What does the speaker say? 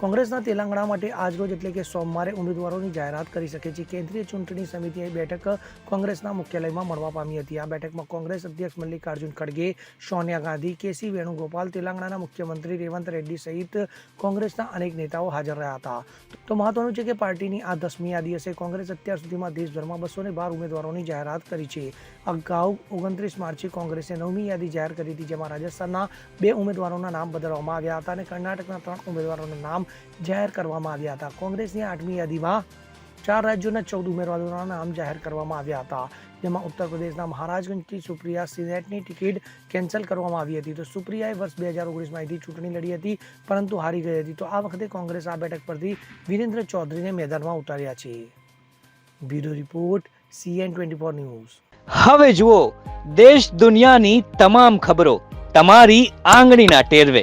કોંગ્રેસના તેલંગણા માટે આજરોજ એટલે કે સોમવારે ઉમેદવારોની જાહેરાત કરી શકે છે. કેન્દ્રીય ચૂંટણી સમિતિએ બેઠક કોંગ્રેસના મુખ્યાલયમાં મળવા પામી હતી. આ બેઠકમાં કોંગ્રેસ અધ્યક્ષ મલ્લિકાર્જુન ખડગે, સોનિયા ગાંધી, કેસી વેણુગોપાલ, તેલંગણાના મુખ્યમંત્રી રેવંત રેડ્ડી સહિત કોંગ્રેસના અનેક નેતાઓ હાજર રહ્યા હતા. તો મહત્વનું છે કે પાર્ટીની આ દસમી યાદી હશે. કોંગ્રેસ અત્યાર સુધીમાં દેશભરમાં બસો ને બાર ઉમેદવારોની જાહેરાત કરી છે. અગાઉ ઓગણત્રીસ માર્ચે કોંગ્રેસે નવમી યાદી જાહેર કરી હતી, જેમાં રાજસ્થાનના બે ઉમેદવારોના નામ બદલવામાં આવ્યા હતા અને કર્ણાટકના ત્રણ ઉમેદવારોના નામ જાહેર કરવામાં આવ્યા હતા. કોંગ્રેસની આઠમી યાદીમાં ચાર રાજ્યોના ચૌદ ઉમેદવારોના નામ જાહેર કરવામાં આવ્યા હતા. જેમાં ઉત્તર પ્રદેશના મહારાજગંજથી સુપ્રિયા સિનેટની ટિકિટ કેન્સલ કરવામાં આવી હતી. તો સુપ્રિયાએ વર્ષ બે હજાર ઓગણીસમાં અહીંથી ચૂંટણી લડી હતી, પરંતુ હારી ગઈ હતી. તો આ વખતે કોંગ્રેસ આ બેઠક પરથી વિરેન્દ્ર ચૌધરીને મેદાનમાં ઉતાર્યા છે. Bureau report, CN twenty four news. હવે જુઓ, દેશ દુનિયાની તમામ ખબરો તમારી આંગળીના ટેરવે.